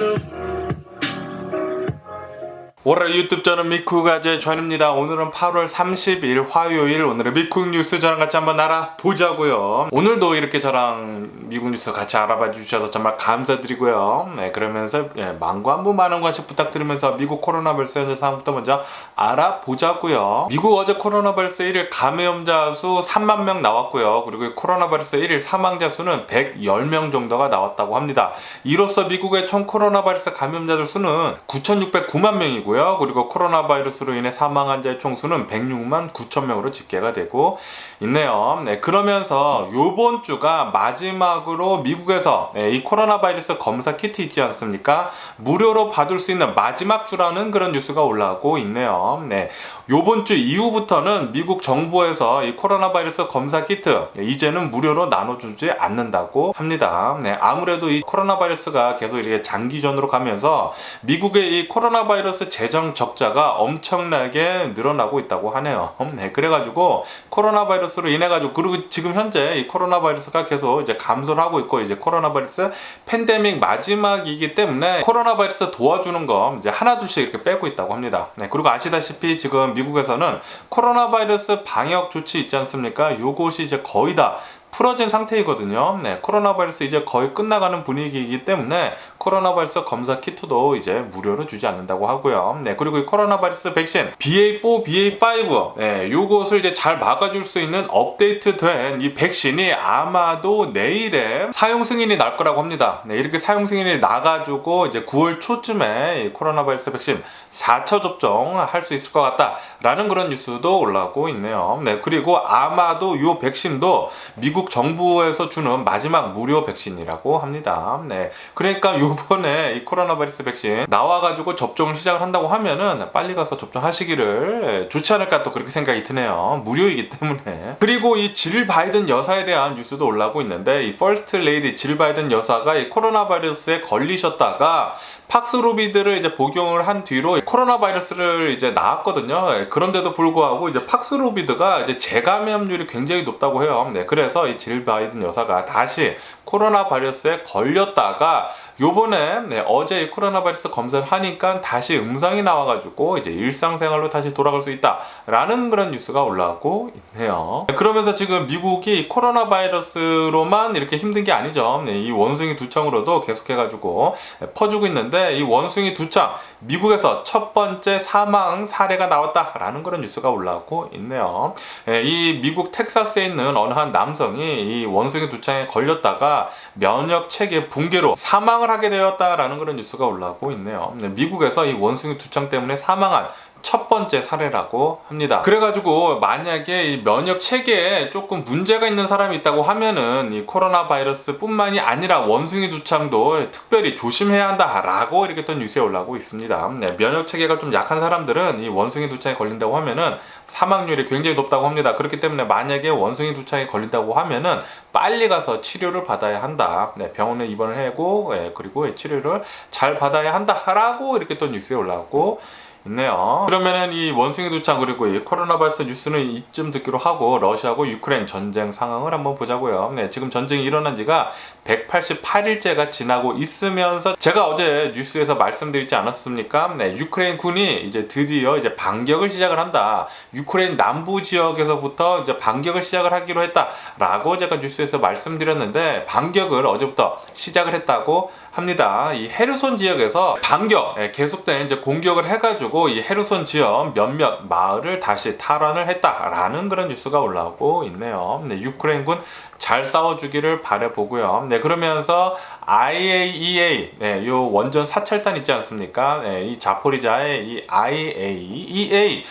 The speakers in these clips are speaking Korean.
월 요일 유튜브 저는 미쿠가제 전입니다. 오늘은 8월 30일 화요일 오늘의 미국 뉴스 저랑 같이 한번 알아보자고요. 오늘도 이렇게 저랑 미국 뉴스 같이 알아봐 주셔서 정말 감사드리고요. 네, 그러면서 예, 만구 한분 많은 관심 부탁드리면서 미국 코로나 바이러스 현재 상황부터 먼저 알아보자고요. 미국 어제 코로나 바이러스 1일 감염자 수 3만 명 나왔고요. 그리고 이 코로나 바이러스 1일 사망자 수는 110명 정도가 나왔다고 합니다. 이로써 미국의 총 코로나 바이러스 감염자들 수는 9,609만 명이고요. 그리고 코로나 바이러스로 인해 사망 환자의 총수는 106만 9천 명으로 집계가 되고 있네요. 네, 그러면서 요번 주가 마지막으로 미국에서 네, 이 코로나 바이러스 검사 키트 있지 않습니까? 무료로 받을 수 있는 마지막 주라는 그런 뉴스가 올라오고 있네요. 네, 요번 주 이후부터는 미국 정부에서 이 코로나 바이러스 검사 키트 네, 이제는 무료로 나눠주지 않는다고 합니다. 네, 아무래도 이 코로나 바이러스가 계속 이렇게 장기전으로 가면서 미국의 이 코로나 바이러스 재정 적자가 엄청나게 늘어나고 있다고 하네요. 네, 그래가지고 코로나 바이러스로 인해 가지고 그리고 지금 현재 이 코로나 바이러스가 계속 이제 감소를 하고 있고 이제 코로나 바이러스 팬데믹 마지막이기 때문에 코로나 바이러스 도와주는 거 이제 하나둘씩 이렇게 빼고 있다고 합니다. 네, 그리고 아시다시피 지금 미국에서는 코로나 바이러스 방역 조치 있지 않습니까? 요것이 이제 거의 다 풀어진 상태이거든요. 네, 코로나 바이러스 이제 거의 끝나가는 분위기이기 때문에 코로나 바이러스 검사 키트도 이제 무료로 주지 않는다고 하고요. 네, 그리고 이 코로나 바이러스 백신 BA4, BA5, 네, 요것을 이제 잘 막아줄 수 있는 업데이트된 이 백신이 아마도 내일에 사용 승인이 날 거라고 합니다. 네, 이렇게 사용 승인이 나가지고 이제 9월 초쯤에 이 코로나 바이러스 백신 4차 접종 할 수 있을 것 같다라는 그런 뉴스도 올라오고 있네요. 네, 그리고 아마도 이 백신도 미국 정부에서 주는 마지막 무료 백신이라고 합니다. 네, 그러니까 요 번에 이 코로나 바이러스 백신 나와가지고 접종을 시작을 한다고 하면은 빨리 가서 접종하시기를 좋지 않을까 또 그렇게 생각이 드네요. 무료이기 때문에. 그리고 이 질 바이든 여사에 대한 뉴스도 올라오고 있는데 이 퍼스트 레이디 질 바이든 여사가 이 코로나 바이러스에 걸리셨다가 팍스로비드를 이제 복용을 한 뒤로 코로나 바이러스를 이제 나왔거든요. 예, 그런데도 불구하고 이제 팍스로비드가 이제 재감염률이 굉장히 높다고 해요. 네, 그래서 이 질 바이든 여사가 다시 코로나 바이러스에 걸렸다가 요번에 네, 어제 이 코로나 바이러스 검사를 하니까 다시 음성이 나와가지고 이제 일상생활로 다시 돌아갈 수 있다라는 그런 뉴스가 올라오고 있네요. 네, 그러면서 지금 미국이 코로나 바이러스로만 이렇게 힘든 게 아니죠. 네, 이 원숭이 두창으로도 계속해가지고 퍼주고 있는데 이 원숭이 두창 미국에서 첫 번째 사망 사례가 나왔다라는 그런 뉴스가 올라오고 있네요. 예, 이 미국 텍사스에 있는 어느 한 남성이 이 원숭이 두창에 걸렸다가 면역 체계 붕괴로 사망을 하게 되었다라는 그런 뉴스가 올라오고 있네요. 네, 미국에서 이 원숭이 두창 때문에 사망한 첫 번째 사례라고 합니다. 그래가지고 만약에 이 면역 체계에 조금 문제가 있는 사람이 있다고 하면은 이 코로나 바이러스뿐만이 아니라 원숭이 두창도 특별히 조심해야 한다라고 이렇게 또 뉴스에 올라오고 있습니다. 네, 면역 체계가 좀 약한 사람들은 이 원숭이 두창에 걸린다고 하면은 사망률이 굉장히 높다고 합니다. 그렇기 때문에 만약에 원숭이 두창에 걸린다고 하면은 빨리 가서 치료를 받아야 한다. 네, 병원에 입원을 하고 예, 그리고 치료를 잘 받아야 한다라고 이렇게 또 뉴스에 올라오고 있네요. 그러면은 이 원숭이 두창 그리고 이 코로나 바이러스 뉴스는 이쯤 듣기로 하고 러시아하고 유크레인 전쟁 상황을 한번 보자고요. 네, 지금 전쟁이 일어난 지가 188일째가 지나고 있으면서 제가 어제 뉴스에서 말씀드리지 않았습니까? 네, 유크레인 군이 이제 드디어 이제 반격을 시작을 한다. 유크레인 남부 지역에서부터 이제 반격을 시작을 하기로 했다라고 제가 뉴스에서 말씀드렸는데 반격을 어제부터 시작을 했다고 합니다. 이 헤르손 지역에서 반격 예, 계속된 이제 공격을 해가지고 이 헤르손 지역 몇몇 마을을 다시 탈환을 했다라는 그런 뉴스가 올라오고 있네요. 네, 유크레인군 잘 싸워주기를 바래보고요. 네, 그러면서 IAEA, 네, 요 원전 사찰단 있지 않습니까? 네, 이 자포리자의 이 IAEA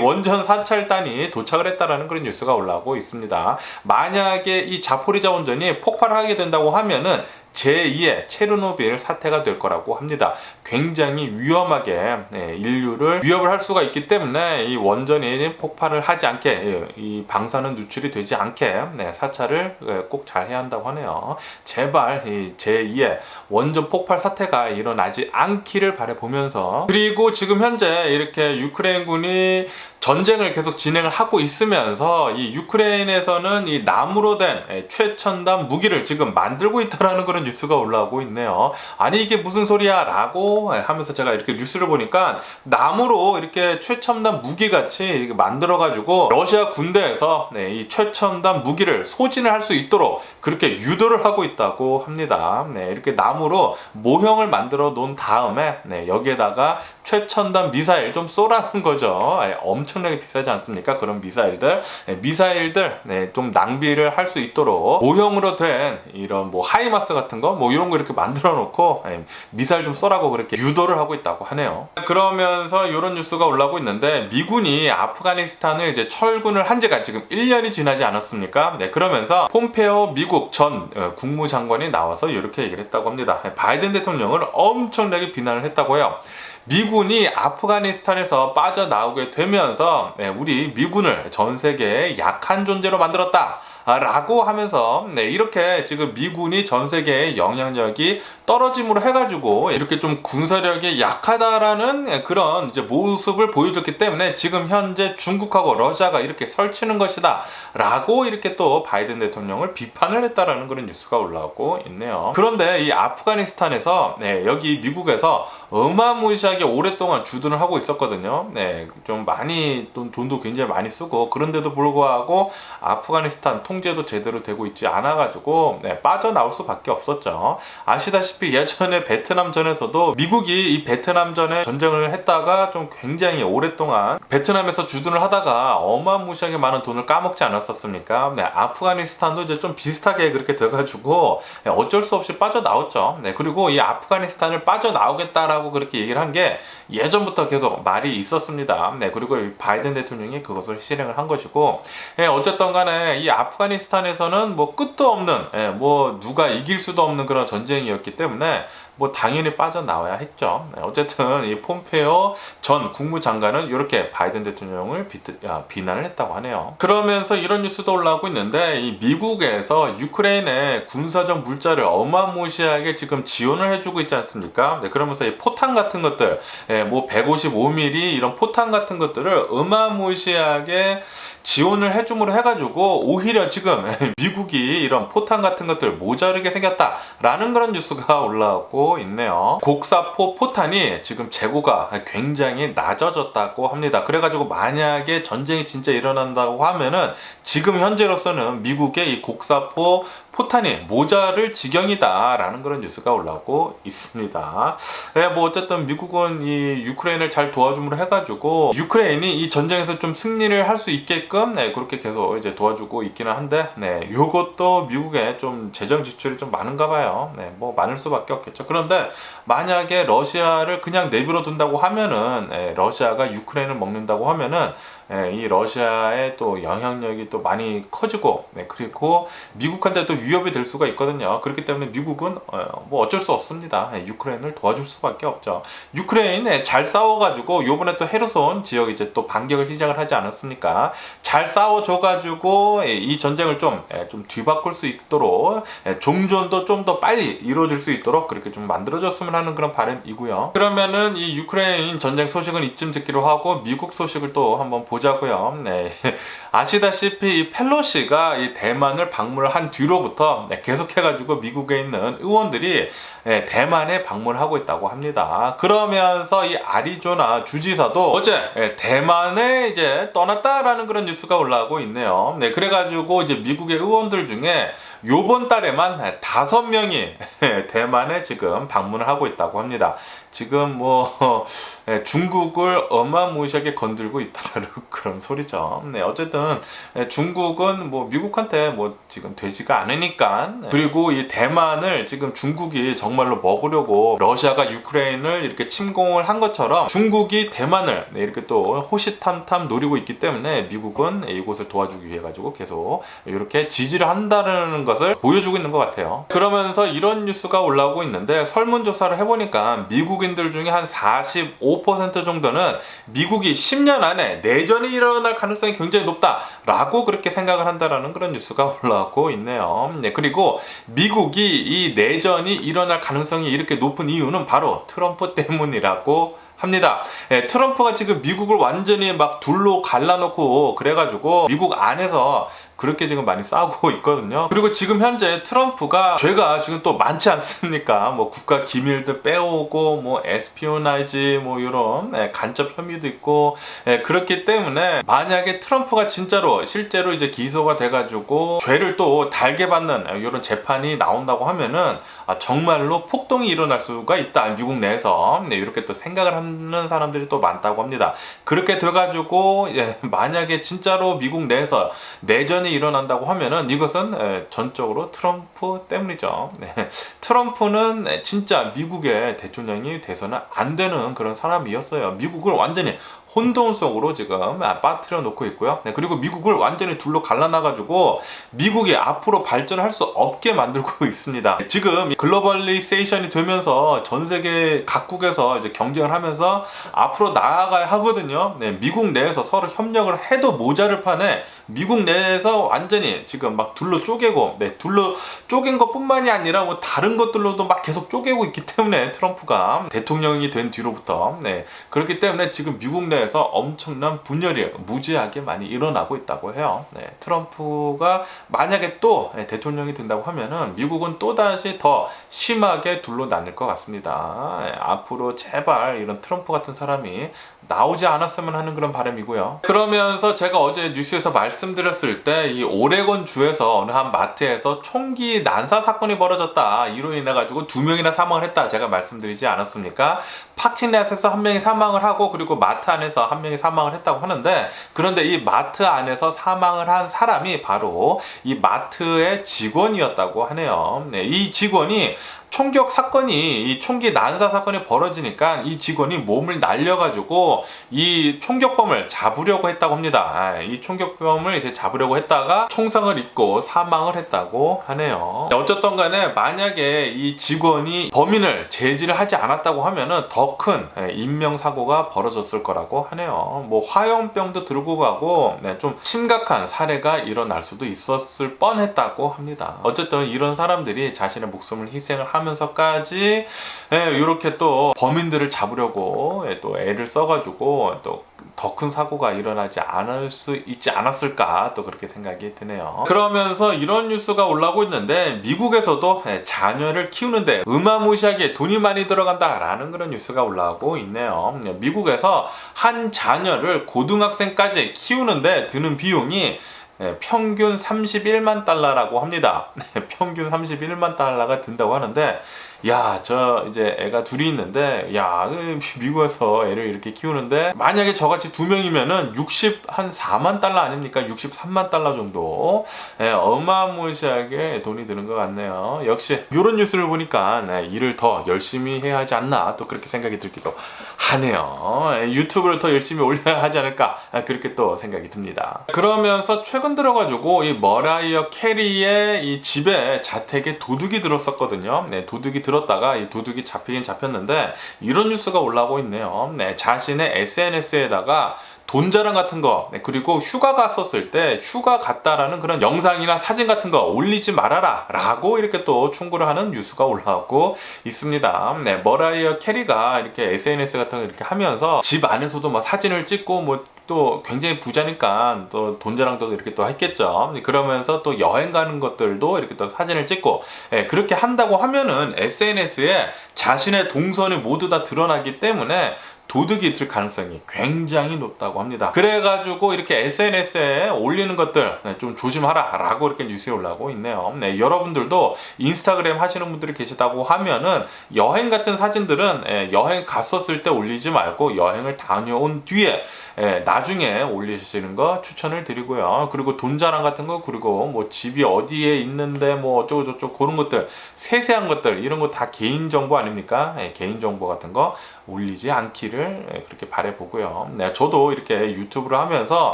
원전 사찰단이 도착을 했다라는 그런 뉴스가 올라오고 있습니다. 만약에 이 자포리자 원전이 폭발하게 된다고 하면은 제2의 체르노빌 사태가 될 거라고 합니다. 굉장히 위험하게 네, 인류를 위협을 할 수가 있기 때문에 이 원전이 폭발을 하지 않게 예, 이 방사능 누출이 되지 않게 네, 사찰을 예, 꼭잘 해야 한다고 하네요. 제발 이 제2의 원전 폭발 사태가 일어나지 않기를 바래 보면서 그리고 지금 현재 이렇게 유크레인군이 전쟁을 계속 진행을 하고 있으면서 이 유크레인에서는 이 나무로 된 예, 최첨단 무기를 지금 만들고 있다라는 그런 뉴스가 올라오고 있네요. 아니 이게 무슨 소리야라고 하면서 제가 이렇게 뉴스를 보니까 나무로 이렇게 최첨단 무기 같이 만들어 가지고 러시아 군대에서 네, 이 최첨단 무기를 소진을 할 수 있도록 그렇게 유도를 하고 있다고 합니다. 네, 이렇게 나무로 모형을 만들어 놓은 다음에 네, 여기에다가 최첨단 미사일 좀 쏘라는 거죠. 예, 엄청나게 비싸지 않습니까? 그런 미사일들, 예, 미사일들 네, 좀 낭비를 할 수 있도록 모형으로 된 이런 뭐 하이마스 같은 거, 뭐 이런 거 이렇게 만들어 놓고 예, 미사일 좀 쏘라고 그렇게 유도를 하고 있다고 하네요. 그러면서 이런 뉴스가 올라오고 있는데 미군이 아프가니스탄을 이제 철군을 한 지가 지금 1년이 지나지 않았습니까? 네, 그러면서 폼페오 미국 전 어, 국무장관이 나와서 이렇게 얘기를 했다고 합니다. 예, 바이든 대통령을 엄청나게 비난을 했다고 해요. 미군이 아프가니스탄에서 빠져나오게 되면서 네, 우리 미군을 전 세계의 약한 존재로 만들었다. 아, 라고 하면서 네, 이렇게 지금 미군이 전 세계의 영향력이 떨어짐으로 해가지고 이렇게 좀 군사력이 약하다라는 그런 이제 모습을 보여줬기 때문에 지금 현재 중국하고 러시아가 이렇게 설치는 것이다 라고 이렇게 또 바이든 대통령을 비판을 했다라는 그런 뉴스가 올라오고 있네요. 그런데 이 아프가니스탄에서 네, 여기 미국에서 어마무시하게 오랫동안 주둔을 하고 있었거든요. 네, 좀 많이 돈, 돈도 굉장히 많이 쓰고 그런데도 불구하고 아프가니스탄 통제도 제대로 되고 있지 않아가지고 네, 빠져나올 수밖에 없었죠. 아시다시피 예전에 베트남전에서도 미국이 이 베트남전에 전쟁을 했다가 좀 굉장히 오랫동안 베트남에서 주둔을 하다가 어마무시하게 많은 돈을 까먹지 않았었습니까? 네, 아프가니스탄도 이제 좀 비슷하게 그렇게 돼가지고 네, 어쩔 수 없이 빠져나왔죠. 네, 그리고 이 아프가니스탄을 빠져나오겠다라고 그렇게 얘기를 한 게 예전부터 계속 말이 있었습니다. 네, 그리고 이 바이든 대통령이 그것을 실행을 한 것이고, 예, 어쨌든 간에 이 아프가니스탄에서는 뭐 끝도 없는, 예, 뭐 누가 이길 수도 없는 그런 전쟁이었기 때문에 뭐 당연히 빠져나와야 했죠. 네, 어쨌든 이 폼페오 전 국무장관은 이렇게 바이든 대통령을 비, 야, 비난을 했다고 하네요. 그러면서 이런 뉴스도 올라오고 있는데 이 미국에서 유크레인의 군사적 물자를 어마무시하게 지금 지원을 해주고 있지 않습니까? 네, 그러면서 이 포탄 같은 것들, 예, 뭐 155mm 이런 포탄 같은 것들을 어마무시하게 지원을 해줌으로 해가지고 오히려 지금 미국이 이런 포탄 같은 것들 모자르게 생겼다라는 그런 뉴스가 올라오고 있네요. 곡사포 포탄이 지금 재고가 굉장히 낮아졌다고 합니다. 그래가지고 만약에 전쟁이 진짜 일어난다고 하면은 지금 현재로서는 미국의 이 곡사포 포탄이 모자를 지경이다라는 그런 뉴스가 올라오고 있습니다. 네, 뭐 어쨌든 미국은 이 유크레인을 잘 도와줌으로 해가지고 유크레인이 이 전쟁에서 좀 승리를 할 수 있게끔 네, 그렇게 계속 이제 도와주고 있기는 한데 네, 요것도 미국에 좀 재정 지출이 좀 많은가 봐요. 네, 뭐 많을 수밖에 없겠죠. 그런데 만약에 러시아를 그냥 내버려 둔다고 하면은 네, 러시아가 유크레인을 먹는다고 하면은 예, 이 러시아의 또 영향력이 또 많이 커지고 네, 그리고 미국한테 또 위협이 될 수가 있거든요. 그렇기 때문에 미국은 어, 뭐 어쩔 수 없습니다. 예, 유크레인을 도와줄 수밖에 없죠. 유크레인에 잘 싸워가지고 요번에 또 헤르손 지역 이제 또 반격을 시작을 하지 않았습니까? 잘 싸워줘가지고 예, 이 전쟁을 좀, 예, 좀 뒤바꿀 수 있도록 예, 종전도 좀 더 빨리 이루어질 수 있도록 그렇게 좀 만들어줬으면 하는 그런 바람이고요. 그러면은 이 유크레인 전쟁 소식은 이쯤 듣기로 하고 미국 소식을 또 한번 보자고요. 네. 아시다시피 이 펠로시가 이 대만을 방문을 한 뒤로부터 네, 계속해가지고 미국에 있는 의원들이 네, 대만에 방문하고 있다고 합니다. 그러면서 이 아리조나 주지사도 어제 네, 대만에 이제 떠났다라는 그런 뉴스가 올라오고 있네요. 네, 그래가지고 이제 미국의 의원들 중에 요번 달에만 다섯 명이 대만에 지금 방문을 하고 있다고 합니다. 지금 뭐 예, 중국을 어마무시하게 건들고 있다는 그런 소리죠. 네, 어쨌든 예, 중국은 뭐 미국한테 뭐 지금 되지가 않으니까 그리고 이 대만을 지금 중국이 정말로 먹으려고 러시아가 유크레인을 이렇게 침공을 한 것처럼 중국이 대만을 네, 이렇게 또 호시탐탐 노리고 있기 때문에 미국은 이곳을 도와주기 위해 가지고 계속 이렇게 지지를 한다는 것을 보여주고 있는 것 같아요. 그러면서 이런 뉴스가 올라오고 있는데 설문조사를 해보니까 미국 인들 중에 한 45% 정도는 미국이 10년 안에 내전이 일어날 가능성이 굉장히 높다라고 그렇게 생각을 한다라는 그런 뉴스가 올라오고 있네요. 네, 그리고 미국이 이 내전이 일어날 가능성이 이렇게 높은 이유는 바로 트럼프 때문이라고 합니다. 예, 트럼프가 지금 미국을 완전히 막 둘로 갈라놓고 그래가지고 미국 안에서 그렇게 지금 많이 싸우고 있거든요. 그리고 지금 현재 트럼프가 죄가 지금 또 많지 않습니까? 뭐 국가 기밀들 빼오고 뭐 에스피오나이지 뭐 이런 예, 간첩 혐의도 있고 예, 그렇기 때문에 만약에 트럼프가 진짜로 실제로 이제 기소가 돼가지고 죄를 또 달게 받는 이런 재판이 나온다고 하면은 아, 정말로 폭동이 일어날 수가 있다 미국 내에서 네, 이렇게 또 생각을 하는 사람들이 또 많다고 합니다. 그렇게 돼가지고 예, 만약에 진짜로 미국 내에서 내전이 일어난다고 하면은 이것은 예, 전적으로 트럼프 때문이죠. 네. 트럼프는 예, 진짜 미국의 대통령이 돼서는 안 되는 그런 사람이었어요. 미국을 완전히 혼돈 속으로 지금 빠뜨려 놓고 있고요. 네, 그리고 미국을 완전히 둘로 갈라놔가지고 미국이 앞으로 발전할 수 없게 만들고 있습니다. 지금 글로벌리세이션이 되면서 전 세계 각국에서 이제 경쟁을 하면서 앞으로 나아가야 하거든요. 네, 미국 내에서 서로 협력을 해도 모자를 판에 미국 내에서 완전히 지금 막 둘로 쪼개고, 네, 둘로 쪼갠 것 뿐만이 아니라 뭐 다른 것들로도 막 계속 쪼개고 있기 때문에 트럼프가 대통령이 된 뒤로부터, 네, 그렇기 때문에 지금 미국 내에서 엄청난 분열이 무지하게 많이 일어나고 있다고 해요. 네, 트럼프가 만약에 또 네, 대통령이 된다고 하면은 미국은 또 다시 더 심하게 둘로 나뉠 것 같습니다. 네, 앞으로 제발 이런 트럼프 같은 사람이 나오지 않았으면 하는 그런 바람이고요. 그러면서 제가 어제 뉴스에서 말씀드렸을 때이 오레곤 주에서 어느 한 마트에서 총기 난사 사건이 벌어졌다. 이로 인해 가지고 두 명이나 사망을 했다. 제가 말씀드리지 않았습니까? 파킹렛에서 한 명이 사망을 하고 그리고 마트 안에서 한 명이 사망을 했다고 하는데 그런데 이 마트 안에서 사망을 한 사람이 바로 이 마트의 직원이었다고 하네요. 네, 이 직원이 총격 사건이 이 총기 난사 사건이 벌어지니까 이 직원이 몸을 날려가지고 이 총격범을 잡으려고 했다고 합니다. 아, 이 총격범을 이제 잡으려고 했다가 총상을 입고 사망을 했다고 하네요. 어쨌든 간에 만약에 이 직원이 범인을 제지를 하지 않았다고 하면은 더 큰 인명 사고가 벌어졌을 거라고 하네요. 뭐 화염병도 들고 가고 네, 좀 심각한 사례가 일어날 수도 있었을 뻔했다고 합니다. 어쨌든 이런 사람들이 자신의 목숨을 희생을 하 면서까지 이렇게 또 범인들을 잡으려고 예, 또 애를 써가지고 또 더 큰 사고가 일어나지 않을 수 있지 않았을까 또 그렇게 생각이 드네요. 그러면서 이런 뉴스가 올라오고 있는데 미국에서도 예, 자녀를 키우는데 어마무시하게 돈이 많이 들어간다라는 그런 뉴스가 올라오고 있네요. 예, 미국에서 한 자녀를 고등학생까지 키우는데 드는 비용이 예, 평균 31만 달러라고 합니다. 평균 31만 달러가 든다고 하는데 야, 저 이제 애가 둘이 있는데, 야, 그 미국에서 애를 이렇게 키우는데, 만약에 저같이 두 명이면은 60, 한 4만 달러 아닙니까? 63만 달러 정도. 예, 어마무시하게 돈이 드는 것 같네요. 역시, 이런 뉴스를 보니까, 네, 일을 더 열심히 해야 하지 않나, 또 그렇게 생각이 들기도 하네요. 예, 유튜브를 더 열심히 올려야 하지 않을까, 아, 그렇게 또 생각이 듭니다. 그러면서 최근 들어가지고, 이 머라이어 캐리의 이 집에 자택에 도둑이 들었었거든요. 네, 도둑이 들 들었다가 이 도둑이 잡히긴 잡혔는데 이런 뉴스가 올라오고 있네요. 네, 자신의 SNS에다가 돈 자랑 같은 거 네, 그리고 휴가 갔었을 때 휴가 갔다라는 그런 영상이나 사진 같은 거 올리지 말아라 라고 이렇게 또 충고를 하는 뉴스가 올라오고 있습니다 네 머라이어 캐리가 이렇게 SNS 같은 거 이렇게 하면서 집 안에서도 막 사진을 찍고 뭐 또 굉장히 부자니까 또 돈 자랑도 이렇게 또 했겠죠. 그러면서 또 여행 가는 것들도 이렇게 또 사진을 찍고 예, 그렇게 한다고 하면은 SNS에 자신의 동선이 모두 다 드러나기 때문에 도둑이 들 가능성이 굉장히 높다고 합니다. 그래가지고 이렇게 SNS에 올리는 것들 네, 좀 조심하라 라고 이렇게 뉴스에 올라오고 있네요. 네, 여러분들도 인스타그램 하시는 분들이 계시다고 하면은 여행 같은 사진들은 예, 여행 갔었을 때 올리지 말고 여행을 다녀온 뒤에 예, 나중에 올리시는 거 추천을 드리고요. 그리고 돈 자랑 같은 거 그리고 뭐 집이 어디에 있는데 뭐 어쩌고 저쩌고 그런 것들 세세한 것들 이런 거 다 개인 정보 아닙니까? 예, 개인 정보 같은 거 올리지 않기를 예, 그렇게 바래보고요. 네, 저도 이렇게 유튜브를 하면서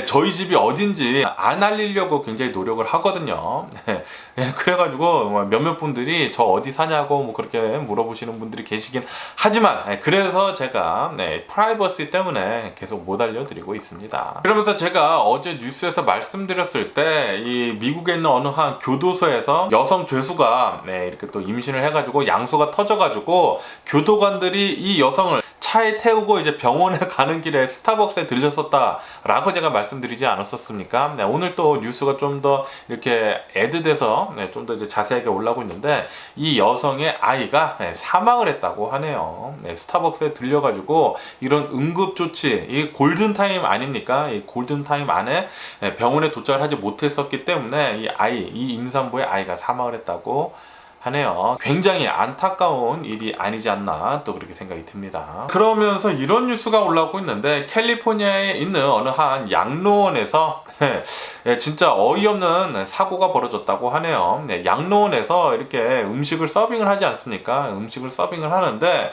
저희 집이 어딘지 안 알리려고 굉장히 노력을 하거든요. 네, 네, 그래가지고 뭐 몇몇 분들이 저 어디 사냐고 뭐 그렇게 물어보시는 분들이 계시긴 하지만 네, 그래서 제가 네, 프라이버시 때문에 계속 못 알려 보여드리고 있습니다. 그러면서 제가 어제 뉴스에서 말씀드렸을 때 이 미국에 있는 어느 한 교도소에서 여성 죄수가 네, 이렇게 또 임신을 해가지고 양수가 터져가지고 교도관들이 이 여성을 차에 태우고 이제 병원에 가는 길에 스타벅스에 들렸었다라고 제가 말씀드리지 않았었습니까? 네, 오늘 또 뉴스가 좀 더 이렇게 애드돼서 네, 좀더 이제 자세하게 올라오고 있는데 이 여성의 아이가 네, 사망을 했다고 하네요. 네, 스타벅스에 들려가지고 이런 응급 조치, 이 골든 타임 아닙니까? 이 골든 타임 안에 네, 병원에 도착을 하지 못했었기 때문에 이 아이, 이 임산부의 아이가 사망을 했다고 하네요. 굉장히 안타까운 일이 아니지 않나 또 그렇게 생각이 듭니다. 그러면서 이런 뉴스가 올라오고 있는데 캘리포니아에 있는 어느 한 양로원에서 예, 진짜 어이없는 사고가 벌어졌다고 하네요. 네, 양로원에서 이렇게 음식을 서빙을 하지 않습니까? 음식을 서빙을 하는데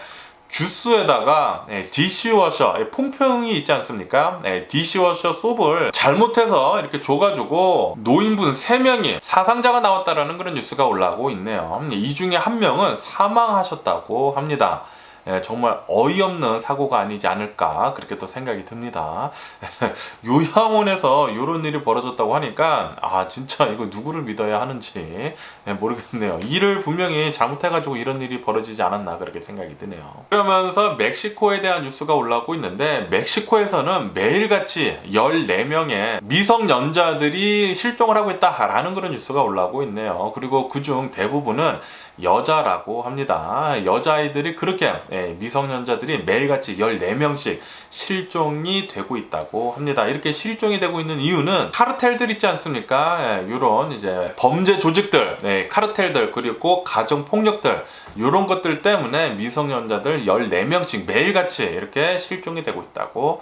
주스에다가 네, 디시워셔 예, 풍평이 있지 않습니까? 네, 디시워셔 수업을 잘못해서 이렇게 줘가지고 노인분 3명이 사상자가 나왔다라는 그런 뉴스가 올라오고 있네요. 이 중에 한 명은 사망하셨다고 합니다. 예, 정말 어이없는 사고가 아니지 않을까 그렇게 또 생각이 듭니다. 요양원에서 이런 일이 벌어졌다고 하니까 아 진짜 이거 누구를 믿어야 하는지 예, 모르겠네요. 일을 분명히 잘못해가지고 이런 일이 벌어지지 않았나 그렇게 생각이 드네요. 그러면서 멕시코에 대한 뉴스가 올라오고 있는데 멕시코에서는 매일같이 14명의 미성년자들이 실종을 하고 있다라는 그런 뉴스가 올라오고 있네요. 그리고 그중 대부분은 여자라고 합니다. 여자아이들이 그렇게 예, 미성년자들이 매일같이 14명씩 실종이 되고 있다고 합니다. 이렇게 실종이 되고 있는 이유는 카르텔들 있지 않습니까? 이런 이제 범죄 조직들, 네, 카르텔들 그리고 가정 폭력들 이런 것들 때문에 미성년자들 14명씩 매일같이 이렇게 실종이 되고 있다고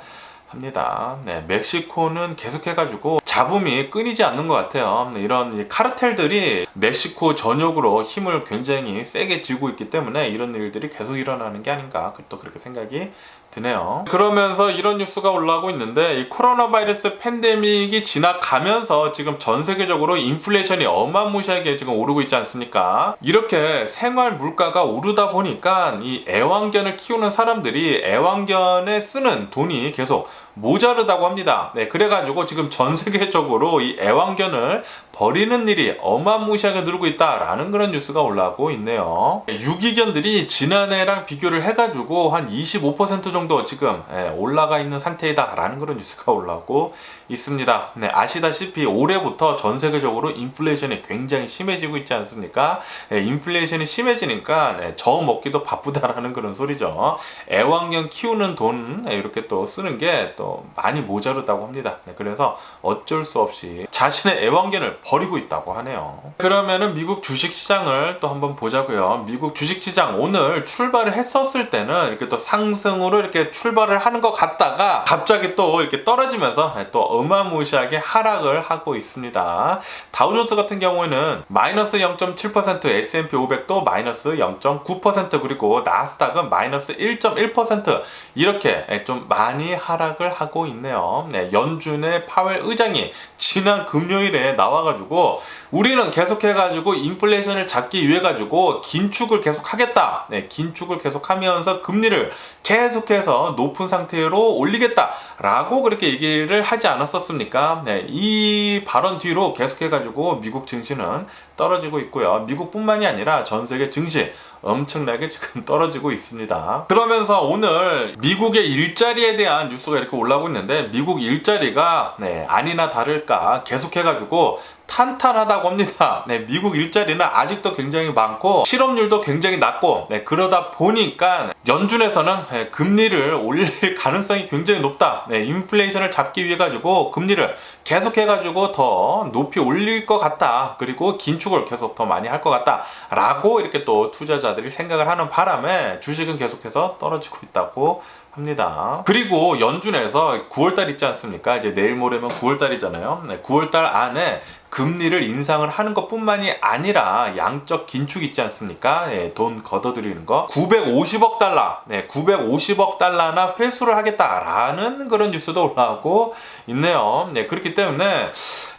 합니다. 네, 멕시코는 계속해가지고 잡음이 끊이지 않는 것 같아요. 네, 이런 이 카르텔들이 멕시코 전역으로 힘을 굉장히 세게 쥐고 있기 때문에 이런 일들이 계속 일어나는 게 아닌가 또 그렇게 생각이 드네요. 그러면서 이런 뉴스가 올라오고 있는데 이 코로나 바이러스 팬데믹이 지나가면서 지금 전 세계적으로 인플레이션이 어마무시하게 지금 오르고 있지 않습니까? 이렇게 생활 물가가 오르다 보니까 이 애완견을 키우는 사람들이 애완견에 쓰는 돈이 계속 모자르다고 합니다. 네, 그래가지고 지금 전 세계적으로 이 애완견을 버리는 일이 어마무시하게 늘고 있다라는 그런 뉴스가 올라오고 있네요. 유기견들이 지난해랑 비교를 해가지고 한 25% 정도 지금 예, 올라가 있는 상태이다라는 그런 뉴스가 올라오고 있습니다. 네, 아시다시피 올해부터 전 세계적으로 인플레이션이 굉장히 심해지고 있지 않습니까? 예, 인플레이션이 심해지니까 네, 저 먹기도 바쁘다라는 그런 소리죠. 애완견 키우는 돈 예, 이렇게 또 쓰는 게또 많이 모자르다고 합니다. 네, 그래서 어쩔 수 없이 자신의 애완견을 버리고 있다고 하네요. 그러면은 미국 주식시장을 또 한번 보자고요. 미국 주식시장 오늘 출발을 했었을 때는 이렇게 또 상승으로 이렇게 출발을 하는 것 같다가 갑자기 또 이렇게 떨어지면서 또 어마무시하게 하락을 하고 있습니다. 다우존스 같은 경우에는 마이너스 0.7%, S&P 500도 마이너스 0.9% 그리고 나스닥은 마이너스 1.1% 이렇게 좀 많이 하락을 하고 있네요. 네, 연준의 파웰 의장이 지난 금요일에 나와가지고 우리는 계속해가지고 인플레이션을 잡기 위해 가지고 긴축을 계속하겠다. 네, 긴축을 계속하면서 금리를 계속해서 높은 상태로 올리겠다라고 그렇게 얘기를 하지 않았었습니까? 네, 이 발언 뒤로 계속해가지고 미국 증시는 떨어지고 있고요. 미국뿐만이 아니라 전 세계 증시 엄청나게 지금 떨어지고 있습니다. 그러면서 오늘 미국의 일자리에 대한 뉴스가 이렇게 올라오고 있는데 미국 일자리가 네, 아니나 다를까 계속해가지고 탄탄하다고 합니다. 네, 미국 일자리는 아직도 굉장히 많고 실업률도 굉장히 낮고 네, 그러다 보니까 연준에서는 네, 금리를 올릴 가능성이 굉장히 높다. 네, 인플레이션을 잡기 위해 가지고 금리를 계속해 가지고 더 높이 올릴 것 같다. 그리고 긴축을 계속 더 많이 할 것 같다라고 이렇게 또 투자자들이 생각을 하는 바람에 주식은 계속해서 떨어지고 있다고 합니다. 그리고 연준에서 9월달 있지 않습니까? 이제 내일 모레면 9월달이잖아요. 네, 9월달 안에 금리를 인상을 하는 것뿐만이 아니라 양적 긴축 있지 않습니까? 예, 돈 걷어들이는 거 950억 달러, 네, 950억 달러나 회수를 하겠다라는 그런 뉴스도 올라오고 있네요. 네, 그렇기 때문에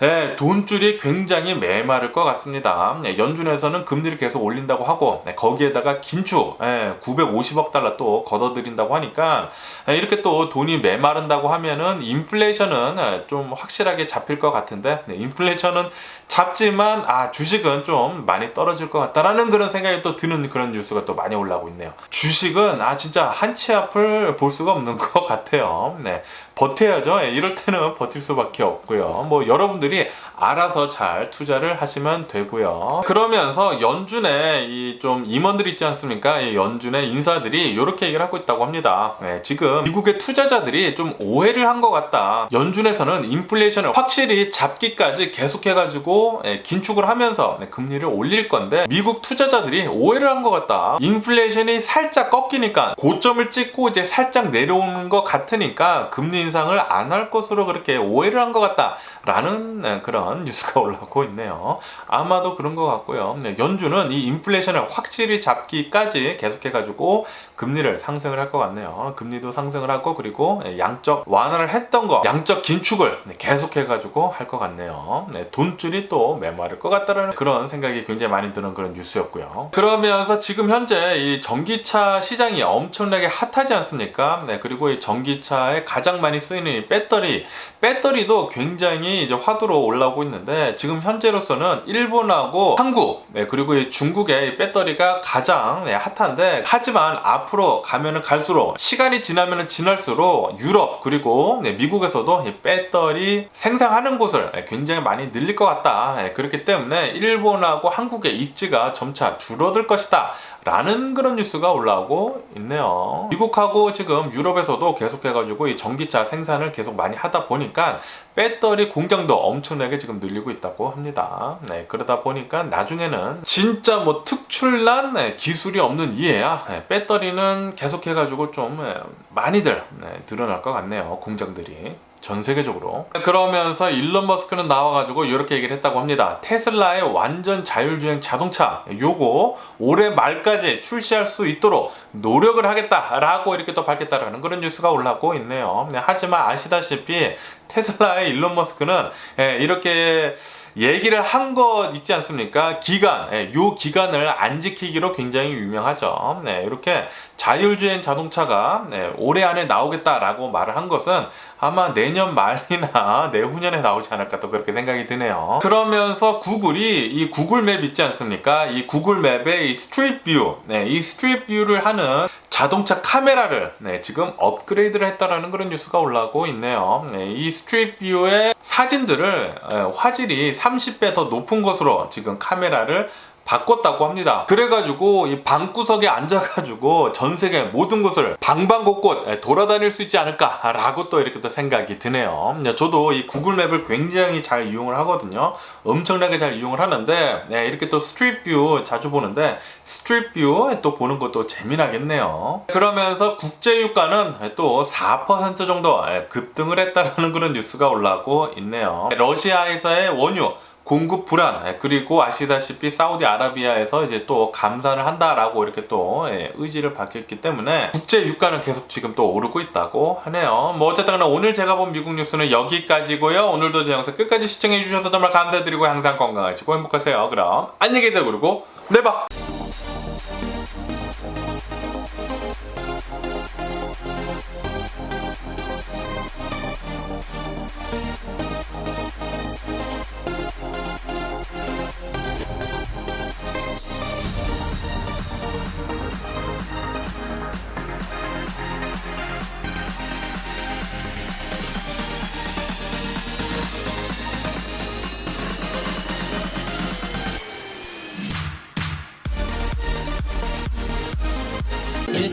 예, 돈줄이 굉장히 메마를 것 같습니다. 네, 연준에서는 금리를 계속 올린다고 하고 네, 거기에다가 긴축 예, 950억 달러 또 걷어들인다고 하니까 예, 이렇게 또 돈이 메마른다고 하면은 인플레이션은 예, 좀 확실하게 잡힐 것 같은데 네, 인플레이션은 잡지만 아 주식은 좀 많이 떨어질 것 같다라는 그런 생각이 또 드는 그런 뉴스가 또 많이 올라오고 있네요. 주식은 아 진짜 한치 앞을 볼 수가 없는 것 같아요. 네. 버텨야죠. 예, 이럴 때는 버틸 수밖에 없고요. 뭐 여러분들이 알아서 잘 투자를 하시면 되고요. 그러면서 연준의 이 좀 임원들 있지 않습니까? 이 연준의 인사들이 이렇게 얘기를 하고 있다고 합니다. 네, 지금 미국의 투자자들이 좀 오해를 한 것 같다. 연준에서는 인플레이션을 확실히 잡기까지 계속해가지고 예, 긴축을 하면서 네, 금리를 올릴 건데 미국 투자자들이 오해를 한 것 같다. 인플레이션이 살짝 꺾이니까 고점을 찍고 이제 살짝 내려오는 것 같으니까 금리 인상을 안 할 것으로 그렇게 오해를 한 것 같다라는 네, 그런 뉴스가 올라오고 있네요. 아마도 그런 것 같고요. 네, 연준은 이 인플레이션을 확실히 잡기까지 계속해가지고 금리를 상승을 할 것 같네요. 금리도 상승을 하고 그리고 예, 양적 완화를 했던 거, 양적 긴축을 네, 계속해가지고 할 것 같네요. 네, 돈줄이 또 메마를 것 같다라는 그런 생각이 굉장히 많이 드는 그런 뉴스였고요. 그러면서 지금 현재 이 전기차 시장이 엄청나게 핫하지 않습니까? 네, 그리고 이 전기차에 가장 많이 쓰이는 이 배터리, 배터리도 굉장히 이제 화두로 올라오고 있는데 지금 현재로서는 일본하고 한국, 네, 그리고 이 중국의 이 배터리가 가장 네, 핫한데 하지만 앞으로 가면은 갈수록 시간이 지나면은 지날수록 유럽 그리고 네, 미국에서도 이 배터리 생산하는 곳을 네, 굉장히 많이 늘릴 것 같다. 네, 그렇기 때문에 일본하고 한국의 입지가 점차 줄어들 것이다. 라는 그런 뉴스가 올라오고 있네요. 미국하고 지금 유럽에서도 계속해가지고 이 전기차 생산을 계속 많이 하다 보니까 배터리 공장도 엄청나게 지금 늘리고 있다고 합니다. 네, 그러다 보니까 나중에는 진짜 뭐 특출난 네, 기술이 없는 이에야 네, 배터리는 계속해가지고 좀 네, 많이들 네, 드러날 것 같네요. 공장들이. 전 세계적으로. 그러면서 일론 머스크는 나와가지고 이렇게 얘기를 했다고 합니다. 테슬라의 완전 자율주행 자동차 요거 올해 말까지 출시할 수 있도록 노력을 하겠다라고 이렇게 또 밝혔다라는 그런 뉴스가 올라오고 있네요. 네, 하지만 아시다시피 테슬라의 일론 머스크는 예, 이렇게 얘기를 한 것 있지 않습니까? 기간, 예, 요 기간을 안 지키기로 굉장히 유명하죠. 네, 이렇게 자율주행 자동차가 네, 올해 안에 나오겠다라고 말을 한 것은 아마 내년 말이나 내후년에 나오지 않을까 또 그렇게 생각이 드네요. 그러면서 구글이 이 구글 맵 있지 않습니까? 이 구글 맵의 이 스트릿 뷰, 네, 이 스트릿 뷰를 하는 자동차 카메라를 네, 지금 업그레이드를 했다라는 그런 뉴스가 올라오고 있네요. 네, 이 스트릿 뷰의 사진들을 에, 화질이 30배 더 높은 것으로 지금 카메라를 바꿨다고 합니다. 그래가지고 이 방구석에 앉아가지고 전 세계 모든 곳을 방방곳곳 에, 돌아다닐 수 있지 않을까라고 또 이렇게 또 생각이 드네요. 네, 저도 이 구글 맵을 굉장히 잘 이용을 하거든요. 엄청나게 잘 이용을 하는데 네, 이렇게 또 스트릿 뷰 자주 보는데 스트릿 뷰 또 보는 것도 재미나겠네요. 그러면서 국제 유가는 또 4% 정도 에, 급등을 했다는 그런 뉴스가 올라오고 있네요. 러시아에서의 원유 공급 불안 예, 그리고 아시다시피 사우디아라비아에서 이제 또 감산을 한다라고 이렇게 또 예, 의지를 밝혔기 때문에 국제 유가는 계속 지금 또 오르고 있다고 하네요. 뭐 어쨌든 오늘 제가 본 미국 뉴스는 여기까지고요. 오늘도 제 영상 끝까지 시청해 주셔서 정말 감사드리고 항상 건강하시고 행복하세요. 그럼 안녕히 계세요. 그리고 네 봐.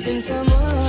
sense amor